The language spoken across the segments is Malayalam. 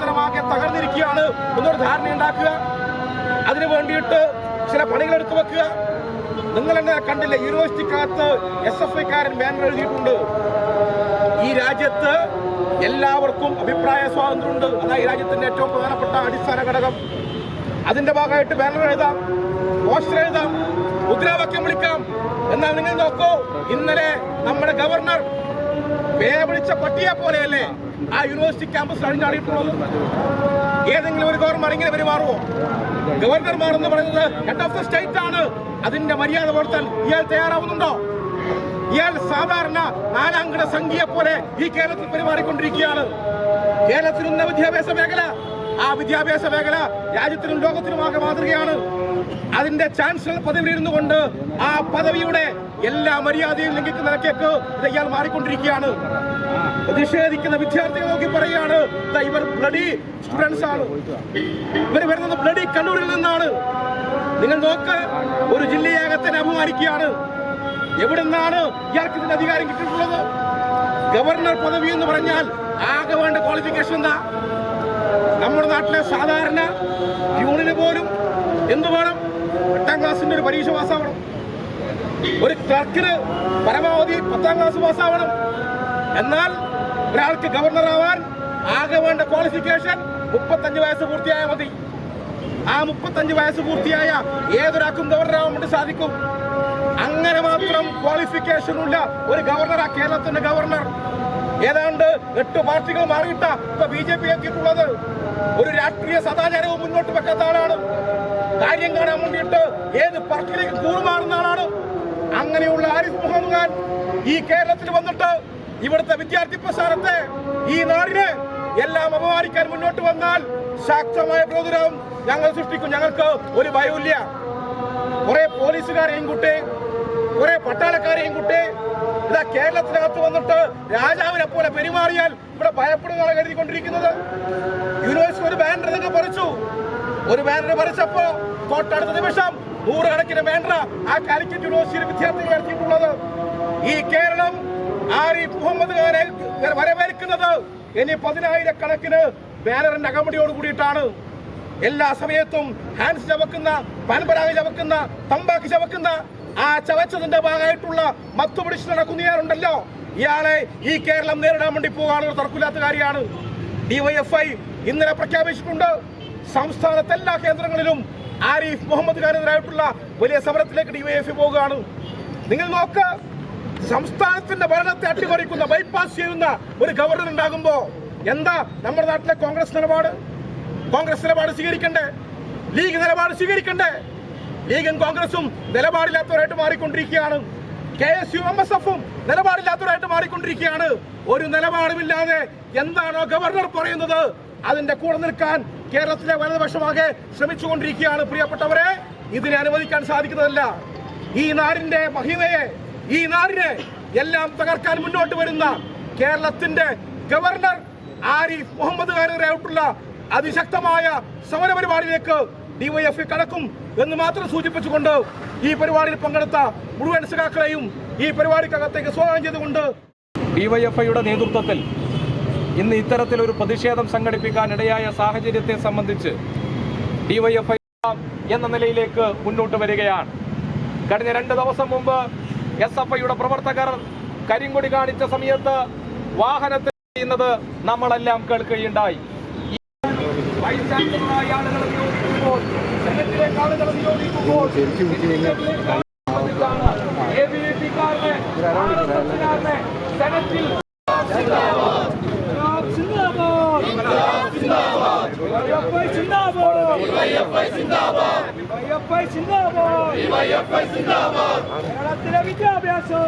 പ്രവർത്തനമാകെ തകർന്നിരിക്കുകയാണ്. എന്നൊരു ധാരണ ഉണ്ടാക്കുക. അതിനു വേണ്ടിയിട്ട് ചില പണികൾ എടുത്തു വെക്കുക. നിങ്ങൾ എന്നെ കണ്ടില്ല യൂണിവേഴ്സിറ്റിക്കകത്ത് എസ് എഫ് ഐക്കാരൻ ബാനർ എഴുതിയിട്ടുണ്ട്. ഈ രാജ്യത്ത് എല്ലാവർക്കും അഭിപ്രായ സ്വാതന്ത്ര്യമുണ്ട്. അതാ ഈ രാജ്യത്തിന്റെ ഏറ്റവും പ്രധാനപ്പെട്ട അടിസ്ഥാന ഘടകം. അതിന്റെ ഭാഗമായിട്ട് ബാനർ എഴുതാം പോസ്റ്റർ എഴുതാം മുദ്രാവാക്യം വിളിക്കാം. എന്നാൽ നിങ്ങൾ നോക്കൂ ഇന്നലെ നമ്മുടെ ഗവർണർ പേ വിളിച്ച പട്ടിയെ പോലെയല്ലേ? ആ യൂണിവേഴ്സിറ്റി ക്യാമ്പസ് അഴിഞ്ഞാടിയിട്ടുള്ളത് ഏതെങ്കിലും ഒരു ഗവർണർ ഇങ്ങനെ പെരുമാറുമോ ഗവർണർമാർ എന്ന് പറയുന്നത് ഹെഡ് ഓഫ് ദ സ്റ്റേറ്റ് ആണ്. അതിന്റെ മര്യാദ പുലർത്താൻ ഇയാൾ തയ്യാറാവുന്നുണ്ടോ? ഇയാൾ സാധാരണ നാലാംഗണ സംഖ്യയെ പോലെ ഈ കേരളത്തിൽ പെരുമാറിക്കൊണ്ടിരിക്കുകയാണ്. കേരളത്തിൽ ഉന്ന വിദ്യാഭ്യാസ മേഖല ആ വിദ്യാഭ്യാസ മേഖല രാജ്യത്തിനും ലോകത്തിനുമാകെ മാതൃകയാണ്. അതിന്റെ ചാൻസലർ പദവിയിൽ ഇരുന്നു കൊണ്ട് ആ പദവിയുടെ എല്ലാ മര്യാദയും ലംഘിക്കുന്ന ഇയാൾ മാറിക്കൊണ്ടിരിക്കുകയാണ്. പ്രതിഷേധിക്കുന്ന വിദ്യാർത്ഥികൾ നോക്കി പറയുകയാണ് "ദാ ഇവർ ബ്ലഡി സ്റ്റുഡൻസ് ആണ്. ഇവർ വരുന്നത് ബ്ലഡി കണ്ണൂരിൽ നിന്നാണ്. നിങ്ങൾ നോക്ക് ഒരു ജില്ലയാകത്തിനെ അപമാനിക്കുകയാണ്. എവിടെ നിന്നാണ് ഇയാൾക്ക് ഇതിന്റെ അധികാരം കിട്ടിയിട്ടുള്ളത്? ഗവർണർ പദവി എന്ന് പറഞ്ഞാൽ ആകെ വേണ്ട ക്വാളിഫിക്കേഷൻ എന്താ? നമ്മുടെ നാട്ടിലെ സാധാരണ യൂണിന് പോലും എന്ത് വേണം? എട്ടാം ക്ലാസ്സിന്റെ ഒരു പരീക്ഷ പാസ്സാവണം. ഒരു ക്ലർക്കിന് പരമാവധി പത്താം ക്ലാസ് പാസ്സാവണം. എന്നാൽ ഒരാൾക്ക് ഗവർണർ ആവാൻ ആകെ വേണ്ട ക്വാളിഫിക്കേഷൻ മുപ്പത്തഞ്ച് വയസ്സ് പൂർത്തിയായാൽ മതി. ആ മുപ്പത്തഞ്ച് വയസ്സ് പൂർത്തിയായ ഏതൊരാൾക്കും ഗവർണർ ആവാൻ വേണ്ടി സാധിക്കും. അങ്ങനെ മാത്രം ക്വാളിഫിക്കേഷൻ ഉള്ള ഒരു ഗവർണറാ കേരളത്തിന്റെ ഗവർണർ ഏതാണ്ട് എട്ട് പാർട്ടികൾ മാറിയിട്ട ഇപ്പൊ ബി ജെ പി എത്തിയിട്ടുള്ളത്. ഒരു രാഷ്ട്രീയ സദാചാരവും മുന്നോട്ട് വെക്കാത്ത ആളാണ്. കാര്യം കാണാൻ വേണ്ടിയിട്ട് ഏത് പാർട്ടിയിലേക്ക് കൂറുമാറുന്ന ആളാണ്. അങ്ങനെയുള്ള ആരിഫ് മുഹമ്മദ് ഖാൻ ഈ കേരളത്തിൽ വന്നിട്ട് ഇവിടുത്തെ വിദ്യാർത്ഥി പ്രസ്ഥാനത്തെ ഈ നാടിനെ എല്ലാം അപമാനിക്കാൻ മുന്നോട്ട് വന്നാൽ ശക്തമായ പ്രതിരോധം ഞങ്ങൾ സൃഷ്ടിക്കും. ഞങ്ങൾക്ക് ഒരു ഭയമില്ല കുറെ പോലീസുകാരെയും കൂട്ടി കുറെ പട്ടാളക്കാരെയും കൂട്ടി ഇതാ കേരളത്തിനകത്ത് വന്നിട്ട് രാജാവിനെ പോലെ പെരുമാറിയാൽ ഇവിടെ ഭയപ്പെടുന്നതാണ് കരുതിക്കൊണ്ടിരിക്കുന്നത്. യൂണിവേഴ്സിറ്റി ഒരു ബാനർ നിങ്ങൾ പറിച്ചു. ഒരു ബാനർ പറിച്ചപ്പോ തൊട്ടടുത്ത നിമിഷം നൂറുകണക്കിന് ബാനർ ആ കാലിക്കറ്റ് യൂണിവേഴ്സിറ്റി വിദ്യാർത്ഥികൾ ഈ കേരളം ആരിഫ് മുഹമ്മദ് ഖാനെ വരവേൽക്കുന്നത്? ഇനി പതിനായിരക്കണക്കിന് ബാനറിന്റെ അകമ്പടിയോട് കൂടിയിട്ടാണ്. എല്ലാ സമയത്തും ഹാൻസ് ചവക്കുന്ന പാൻപരാഗ് ചവക്കുന്ന തമ്പാക്ക് ചവക്കുന്ന ആ ചവച്ചതിന്റെ ഭാഗമായിട്ടുള്ള മത്തു പിടിച്ച് നടക്കുന്ന ഇയാളെ ഈ കേരളം നേരിടാൻ വേണ്ടി പോകാനുള്ള തർക്കമില്ലാത്ത കാര്യമാണ്. ഡിവൈഎഫ്ഐ ഇന്നലെ പ്രഖ്യാപിച്ചിട്ടുണ്ട്. സംസ്ഥാനത്തെ എല്ലാ കേന്ദ്രങ്ങളിലും ആരിഫ് മുഹമ്മദ് ഖാനെതിരായിട്ടുള്ള വലിയ സമരത്തിലേക്ക് ഡിവൈഎഫ്ഐ പോവുകയാണ്. നിങ്ങൾ നോക്ക്. സംസ്ഥാനത്തിന്റെ ഭരണത്തെ അട്ടിമറിക്കുന്ന ബൈപ്പാസ് ചെയ്യുന്ന ഒരു ഗവർണർ ഉണ്ടാകുമ്പോ എന്താ നമ്മുടെ നാട്ടിലെ കോൺഗ്രസ് നിലപാട്? കോൺഗ്രസ് നിലപാട് സ്വീകരിക്കണ്ടേ? ലീഗ് നിലപാട് സ്വീകരിക്കണ്ടേ? ലീഗും കോൺഗ്രസും നിലപാടില്ലാത്തവരായിട്ട് മാറിക്കൊണ്ടിരിക്കുകയാണ്. K S U M S എഫും നിലപാടില്ലാത്തവരായിട്ട് മാറിക്കൊണ്ടിരിക്കുകയാണ്. ഒരു നിലപാടുമില്ലാതെ എന്താണോ ഗവർണർ പറയുന്നത്? അതിന്റെ കൂടെ നിൽക്കാൻ കേരളത്തിലെ വലതുപക്ഷമാകെ ശ്രമിച്ചുകൊണ്ടിരിക്കുകയാണ്. പ്രിയപ്പെട്ടവരെ ഇതിനെ അനുവദിക്കാൻ സാധിക്കുന്നതല്ല. ഈ നാടിന്റെ മഹിമയെ ഈ നാടിനെ എല്ലാം തകർക്കാൻ മുന്നോട്ട് വരുന്ന കേരളത്തിന്റെ ഗവർണർ ആരിഫ് മുഹമ്മദ് ഖാനെതിരായിട്ടുള്ള അതിശക്തമായ സമര പരിപാടിയിലേക്ക് കടക്കും എന്ന് മാത്രം സൂചിപ്പിച്ചുകൊണ്ട് ഈ പരിപാടിയിൽ പങ്കെടുത്ത മുഴുവൻ സഖാക്കളെയും ഈ പരിപാടിക്കകത്തേക്ക് സ്വാഗതം ചെയ്തുകൊണ്ട് ഡിവൈഎഫ്ഐയുടെ നേതൃത്വത്തിൽ ഇന്ന് ഇത്തരത്തിലൊരു പ്രതിഷേധം സംഘടിപ്പിക്കാൻ ഇടയായ സാഹചര്യത്തെ സംബന്ധിച്ച് ഡിവൈഎഫ്ഐ എന്ന നിലയിലേക്ക് മുന്നോട്ട് വരികയാണ്. കഴിഞ്ഞ രണ്ട് ദിവസം മുമ്പ് എസ് എഫ് ഐയുടെ പ്രവർത്തകർ കരിങ്കൊടി കാണിച്ച സമയത്ത് വാഹനത്തിൽ ചെയ്യുന്നത് നമ്മളെല്ലാം കേൾക്കുകയുണ്ടായി. ആളുകളെ നിയോഗിക്കുമ്പോൾ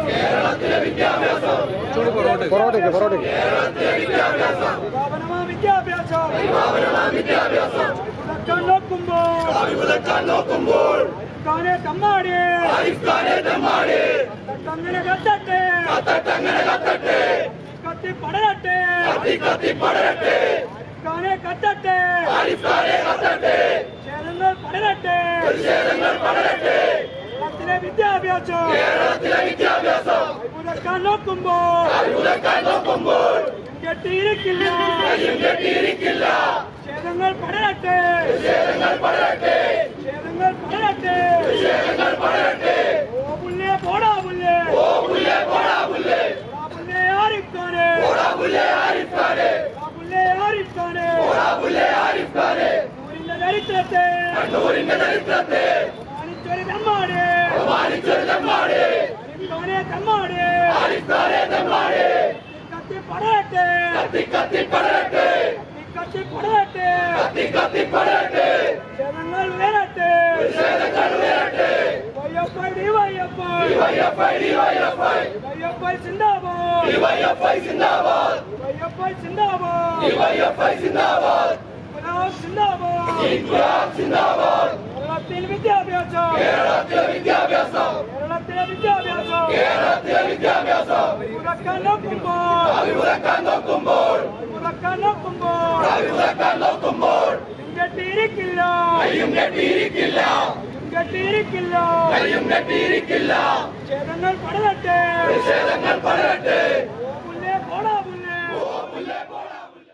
കേരളത്തിലെ വിദ്യാഭ്യാസം പൊറോട്ടയ്ക്ക് പൊറോട്ടയ്ക്ക് വിഭാവനമാ വിദ്യാഭ്യാസം വിപുലക്കാൻ നോക്കുമ്പോൾ കാനെ തമ്മാടി കത്തങ്ങനെ കത്തട്ടെ കത്തി പടരട്ടെ പാകിസ്ഥാനെ കത്തട്ടെ. പാകിസ്ഥാനെ കത്തട്ടെ. ക്ഷേത്രങ്ങൾ പടരട്ടെ. ക്ഷേത്രങ്ങൾ പടരട്ടെ. കേരളത്തിലെ വിദ്യാഭ്യാസം. കേരളത്തിലെ വിദ്യാഭ്യാസം. അത്ഭുതക്കാൻ നോക്കുമ്പോൾ. അത്ഭുതക്കാൻ നോക്കുമ്പോൾ. കെട്ടിയിരിക്കില്ല കെട്ടിയിരിക്കില്ല ക്ഷേത്രങ്ങൾ പടരട്ടെ. ക്ഷേത്രങ്ങൾ പടരട്ടെ. കണ്ണൂരിന്റെ ചരിത്രത്തെ മാനിച്ചൊരു തെമ്മാട് ആരിഫ് ഖാനെ തെമ്മാട് കത്തി പടരട്ടെ കത്തി പടരട്ടെ ജനങ്ങൾ ഉയരട്ടെ വയ്യപ്പ ഡിവൈഎഫ് വയ്യപ്പ സിന്ദാബാദ്. വയ്യപ്പ സിന്ദാബാദ്. ഇൻക്ലാബ് സിന്ദാബാദ്. കേരളത്തിൽ വിദ്യാഭ്യാസം. കേരളത്തിലെ വിദ്യാഭ്യാസം. മുടക്കാൻ നോക്കുമ്പോൾ. മുടക്കാൻ നോക്കുമ്പോൾ. കെട്ടിയിരിക്കില്ല കെട്ടിയിരിക്കില്ല ക്ഷേത്രങ്ങൾ പടരട്ടെ.